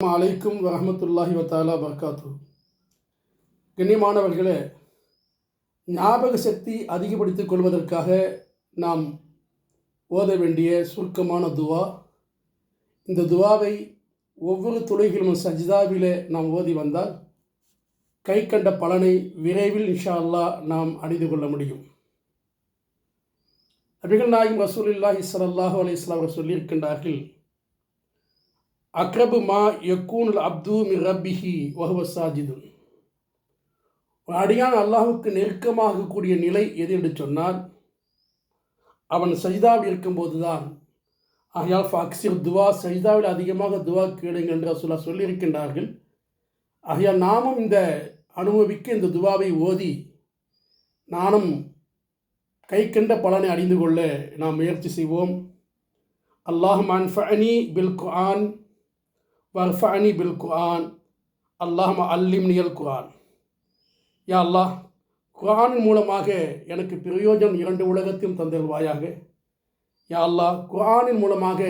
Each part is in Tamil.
அலைக்கும் வரமத்துல்லாஹி வத்தாலா வர்காத்து கண்ணியமானவர்களே ஞாபக சக்தி அதிகப்படுத்திக் கொள்வதற்காக நாம் ஓத வேண்டிய சுருக்கமான துவா. இந்த துவாவை ஒவ்வொரு துளைகளிலும் சஜிதாவிலே நாம் ஓதி வந்தால் கை கண்ட பலனை விரைவில் இன்ஷா அல்லா நாம் அடைந்து கொள்ள முடியும். நபிகள் நாயகம் ரசூல் இல்லாஹி அலைஹி அலி இஸ்லாம் சொல்லியிருக்கின்றார்கள் அக்ரபு மா யக்கூனுல் அப்து மி ரப்பிஹி வஹுவ சாஜிதுன் ஒரு அடியான் அல்லாஹுக்கு நெருக்கமாகக்கூடிய நிலை எது என்று சொன்னால் அவன் சஜிதாவில் இருக்கும்போது தான் ஆகையால் ஃபாக்சிர் துவா சஜிதாவில் அதிகமாக துவா கேளுங்கள் என்று சொல்ல சொல்லியிருக்கின்றார்கள். ஆகையால் நாமும் இந்த அனுபவிக்க இந்த துவாவை ஓதி நானும் கை கண்ட பலனை அறிந்து கொள்ள நாம் முயற்சி செய்வோம். அல்லாஹ் அன்ஃபனி பில் குஆன் வர்ஃபனி பில் குரான் அல்லாஹ் அல்லிம்னியல் குரான் யா அல்லாஹ் குரானின் மூலமாக எனக்கு பிரயோஜனம் இரண்டு உலகத்தையும் தந்திருவாயாக யா அல்லாஹ் குரானின் மூலமாக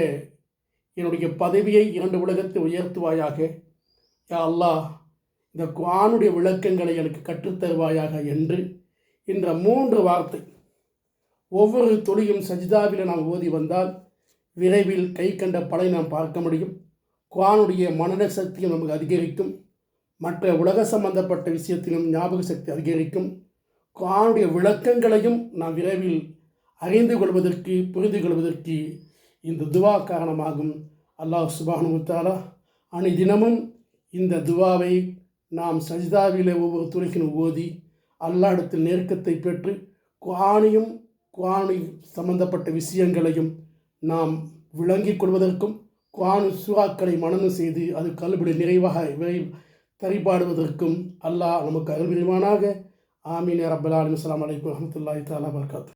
என்னுடைய பதவியை இரண்டு உலகத்தை உயர்த்துவாயாக. யா அல்லாஹ் இந்த குரானுடைய விளக்கங்களை எனக்கு கற்றுத்தருவாயாக என்று என்ற மூன்று வார்த்தை. ஒவ்வொரு தொழிலும் சஜிதாவில் நாம் ஓதி வந்தால் விரைவில் கை கண்ட படை நாம் பார்க்க முடியும். குரானுடைய மனநல சக்தியும் நமக்கு அதிகரிக்கும். மற்ற உலக சம்பந்தப்பட்ட விஷயத்திலும் ஞாபக சக்தி அதிகரிக்கும். குரானுடைய விளக்கங்களையும் நாம் விரைவில் அறிந்து கொள்வதற்கு புரிந்து கொள்வதற்கு இந்த துவா காரணமாகும். அல்லாஹ் சுபானு முத்தாலா அணி தினமும் இந்த துவாவை நாம் சஜிதாவிலே ஒவ்வொரு துறைக்கினும் ஓதி அல்லாடத்தில் நெருக்கத்தை பெற்று குவானையும் குரானை சம்பந்தப்பட்ட விஷயங்களையும் நாம் விளங்கிக் கொள்வதற்கும் குவானு சுறாக்களை மனநம் செய்து அது கல்விட நிறைவாக விரை தரிபாடுவதற்கும் அல்லாஹ் நமக்கு அருள்விரிவானாக ஆமீன் ரப்பல் ஆலமின். அஸ்லாம் வலைக்கம் வரமத்துல்லாஹி தாலா வர்காத்து